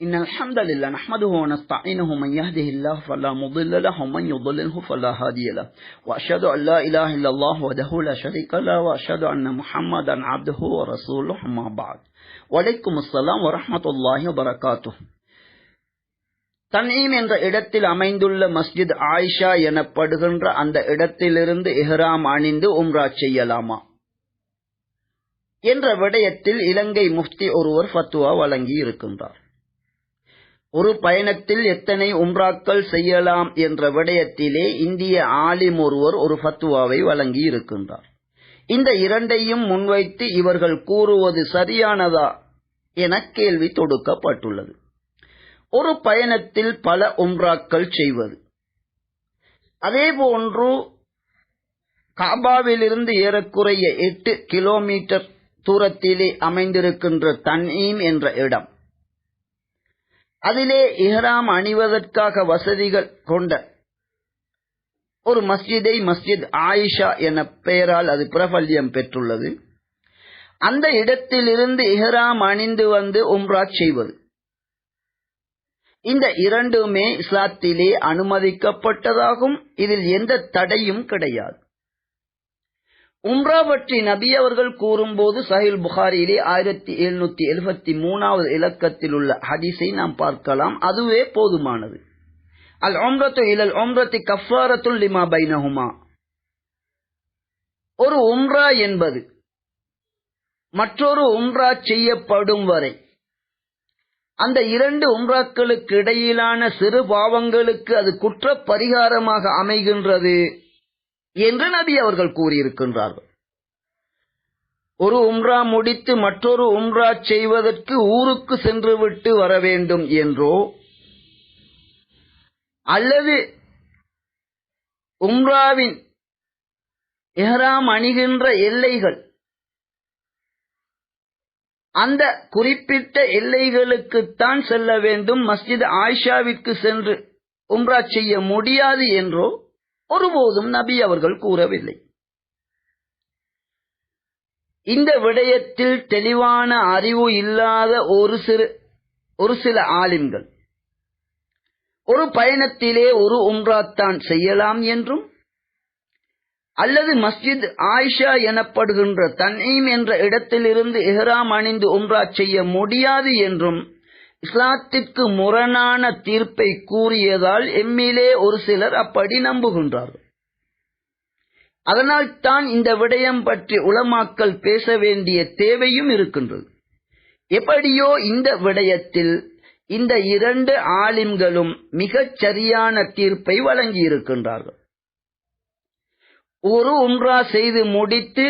إن الحمد لله نحمده ونستعينه من يهده الله فلا مضل له ومن يضلله فلا هادي له وأشهد أن لا إله إلا الله وحده لا شريك له وأشهد أن محمدا عبده ورسوله أما بعد وعليكم السلام ورحمة الله وبركاته தன்ஈம் என்ற இடத்தில் அமைந்துள்ள மஸ்ஜித் ஆயிஷா எனப்படுகின்ற அந்த இடத்திலிருந்து இஹ்ராம் அணிந்து உம்ரா செய்யலாமா என்ற விடயத்தில் இலங்கை முஃப்தி ஒருவர் ஃபத்துவா வழங்கி இருக்கின்றார் ஒரு பயணத்தில் எத்தனை உம்ராக்கள் செய்யலாம் என்ற விடயத்திலே இந்திய ஆலிம் ஒருவர் ஒரு ஃபத்துவாவை வழங்கி இருக்கின்றார் இந்த இரண்டையும் முன்வைத்து இவர்கள் கூறுவது சரியானதா என கேள்வி தொடுக்கப்பட்டுள்ளது. ஒரு பயணத்தில் பல உம்ராக்கள் செய்வது. அதேபோன்று காபாவிலிருந்து ஏறக்குறைய எட்டு கிலோமீட்டர் தூரத்திலே அமைந்திருக்கின்ற தன்ஈம் என்ற இடம். அதிலே இஹராம் அணிவதற்காக வசதிகள் கொண்ட ஒரு மஸ்ஜிதை மஸ்ஜித் ஆயிஷா என பெயரால் அது பிரபல்யம் பெற்றுள்ளது. அந்த இடத்திலிருந்து இஹராம் அணிந்து வந்து உம்ரா செய்வது. இந்த இரண்டுமே இஸ்லாத்திலே அனுமதிக்கப்பட்டதாகும். இதில் எந்த தடையும் கிடையாது. உம்ரா பற்றி நபி அவர்கள் கூறும்போது சஹில் புகாரியிலே ஆயிரத்தி எழுநூத்தி எழுபத்தி மூணாவது இலக்கத்தில் உள்ள ஹதீஸை நாம் பார்க்கலாம். அதுவே போதுமானது. அல் ஒம்ரத்து இலல் ஒம்ரத்தி கஃபாரத்துல் லிமா பைனஹுமா. ஒரு உம்ரா என்பது மற்றொரு உம்ரா செய்யப்படும் வரை அந்த இரண்டு உம்ராக்களுக்கு இடையிலான சிறு பாவங்களுக்கு அது குற்ற பரிகாரமாக அமைகின்றது. என்று நபி அவர்கள் கூறியிருக்கின்றார்கள். ஒரு உம்ரா முடித்து மற்றொரு உம்ரா செய்வதற்கு ஊருக்கு சென்றுவிட்டு வர வேண்டும் என்றோ அல்லது உம்ராவின் எஹ்ராம் அணிகின்ற எல்லைகள் அந்த குறிப்பிட்ட எல்லைகளுக்குத்தான் செல்ல வேண்டும் மஸ்ஜித் ஆயிஷாவிற்கு சென்று உம்ரா செய்ய முடியாது என்றோ ஒருபோதும் நபி அவர்கள் கூறவில்லை. இந்த விடயத்தில் தெளிவான அறிவு இல்லாத ஒரு சிறு ஒரு சில ஆலிம்கள் ஒரு பயணத்திலே ஒரு உம்ராத்தான் செய்யலாம் என்றும் அல்லது மஸ்ஜித் ஆயிஷா எனப்படுகின்ற தன்ஈம் என்ற இடத்திலிருந்து எஹ்ராம் அணிந்து உம்ரா செய்ய முடியாது என்றும் இஸ்லாத்திற்கு முரணான தீர்ப்பை கூறியதால் எம்மிலே ஒரு சிலர் அப்படி நம்புகின்றார்கள். அதனால் தான் இந்த விடயம் பற்றி உளமாக்கல் பேச வேண்டிய தேவையும் இருக்கின்றது. எப்படியோ இந்த விடயத்தில் இந்த இரண்டு ஆலிம்களும் மிகச் சரியான தீர்ப்பை வழங்கியிருக்கின்றார்கள். ஒரு உம்ரா செய்து முடித்து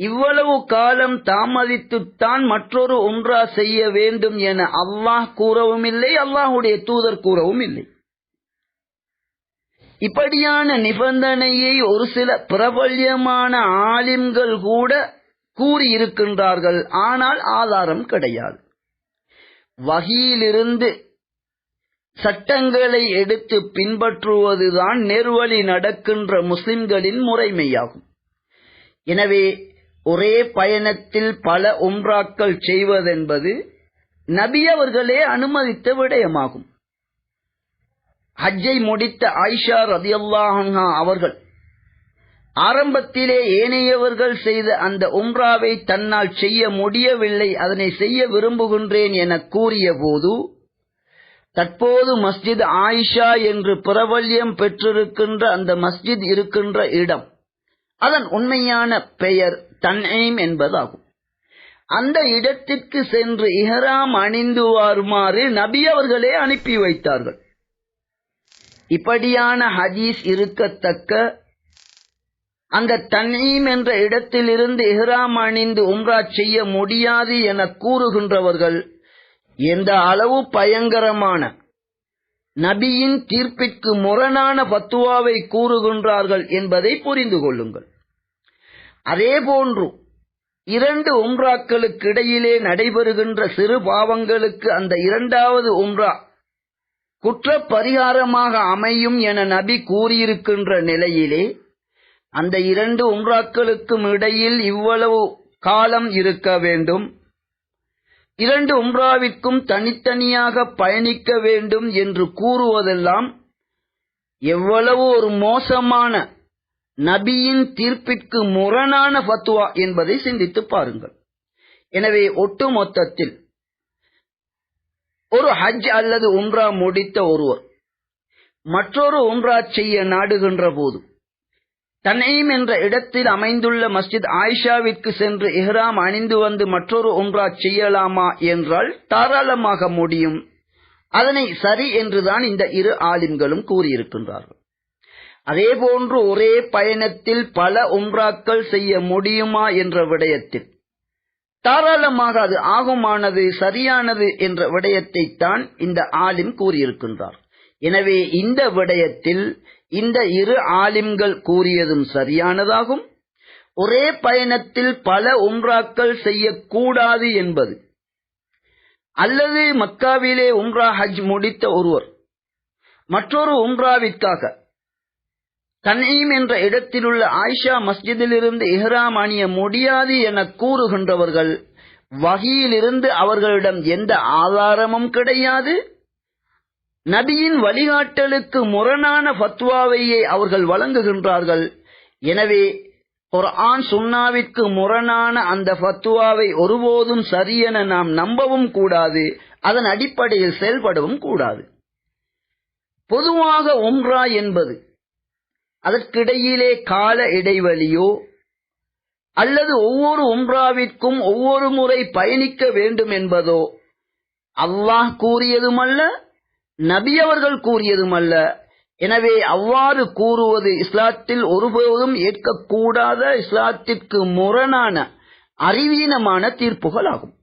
இவ்வளவு காலம் தாமதித்துத்தான் மற்றொரு ஒன்றா செய்ய வேண்டும் என அல்லாஹ் கூறவும் இல்லை அல்லாஹுடைய தூதர் கூறவும் இல்லை இப்படியான நிபந்தனையை ஒரு சில பிரபல்யமான ஆலிம்கள் கூட கூறியிருக்கின்றார்கள் ஆனால் ஆதாரம் கிடையாது. வகையிலிருந்து சட்டங்களை எடுத்து பின்பற்றுவதுதான் நேர்வழி நடக்கின்ற முஸ்லிம்களின் முறைமையாகும். எனவே ஒரே பயணத்தில் பல உம்ராக்கள் செய்வதென்பது நபி அவர்களே அனுமதித்த விடயமாகும். ஹஜ்ஜை முடித்த ஆயிஷா ரதியல்லாஹா அவர்கள் ஆரம்பத்திலே ஏனையவர்கள் செய்த அந்த உம்ராவை தன்னால் செய்ய முடியவில்லை அதனை செய்ய விரும்புகின்றேன் என கூறிய போது தற்போது மஸ்ஜித் ஆயிஷா என்று பிரபல்யம் பெற்றிருக்கின்ற அந்த மஸ்ஜித் இருக்கின்ற இடம் அதன் உண்மையான பெயர் தன்ஐம் என்பதாகும். அந்த இடத்திற்கு சென்று இஹராம் அணிந்து வருமாறு நபி அவர்களே அனுப்பி வைத்தார்கள். இப்படியான ஹதீஸ் இருக்கத்தக்க அந்த தன்ஈம் என்ற இடத்திலிருந்து இஹ்ராம் அணிந்து உம்ரா செய்ய முடியாது என கூறுகின்றவர்கள் எந்த அளவு பயங்கரமான நபியின் தீர்ப்பிற்கு முரணான பத்துவாவை கூறுகின்றார்கள் என்பதை புரிந்து கொள்ளுங்கள். அதே போன்று இரண்டு உம்ராக்களுக்கு இடையிலே நடைபெறுகின்ற சிறு பாவங்களுக்கு அந்த இரண்டாவது உம்ரா குற்ற பரிகாரமாக அமையும் என நபி கூறியிருக்கின்ற நிலையிலே அந்த இரண்டு உம்ராக்களுக்கும் இடையில் இவ்வளவு காலம் இருக்க வேண்டும். இரண்டு உம்ராவிற்கும் தனித்தனியாக பயணிக்க வேண்டும் என்று கூறுவதெல்லாம் எவ்வளவு ஒரு மோசமான நபியின் தீர்ப்பிற்கு முரணான ஃபத்வா என்பதை சிந்தித்து பாருங்கள். எனவே ஒட்டுமொத்தத்தில் ஒரு ஹஜ் அல்லது உம்ரா முடித்த ஒருவர் மற்றொரு உம்ரா செய்ய நாடுகின்ற போது தன்னையும் என்ற இடத்தில் அமைந்துள்ள மஸ்ஜித் ஆயிஷாவிற்கு சென்று இஹ்ராம் அணிந்து வந்து மற்றொரு உம்ரா செய்யலாமா என்றால் தாராளமாக முடியும். அதனை சரி என்றுதான் இந்த இரு ஆலிம்களும் கூறியிருக்கின்றார்கள். அதே போன்று ஒரே பயணத்தில் பல உம்ராக்கள் செய்ய முடியுமா என்ற விடயத்தில். தாராளமாக அது ஆகுமானது சரியானது என்ற விடயத்தை தான் இந்த ஆலிம் கூறியிருக்கின்றார். எனவே இந்த விடயத்தில் இந்த இரு ஆலிம்கள் கூறியதும் சரியானதாகும். ஒரே பயணத்தில் பல உம்ராக்கள் செய்யக்கூடாது என்பது. அல்லது மக்காவிலே உம்ரா ஹஜ் முடித்த ஒருவர் மற்றொரு உம்ராவிற்காக தன்ஈம் என்ற இடத்திலுள்ள ஆயிஷா மஸ்ஜிதிலிருந்து இஹ்ராம் அணிய முடியாது என கூறுகின்றவர்கள் வகையிலிருந்து அவர்களிடம் எந்த ஆதாரமும் கிடையாது. நபியின் வழிகாட்டலுக்கு முரணான ஃபத்வாவையே அவர்கள் வழங்குகின்றார்கள். எனவே குர்ஆன் சுன்னாவிற்கு முரணான அந்த ஃபத்வாவை ஒருபோதும் சரியென நாம் நம்பவும் கூடாது. அதன் அடிப்படையில் செயல்படவும் கூடாது. பொதுவாக உம்ரா என்பது அதற்கிடையிலே கால இடைவெளியோ அல்லது ஒவ்வொரு உம்ராவிற்கும் ஒவ்வொரு முறை பயணிக்க வேண்டும் என்பதோ அல்லாஹ் கூறியதுமல்ல நபி அவர்கள் கூறியதுமல்ல. எனவே அவ்வாறு கூறுவது இஸ்லாத்தில் ஒருபோதும் ஏற்கக்கூடாத இஸ்லாத்திற்கு முரணான அறிவீனமான தீர்ப்புகள் ஆகும்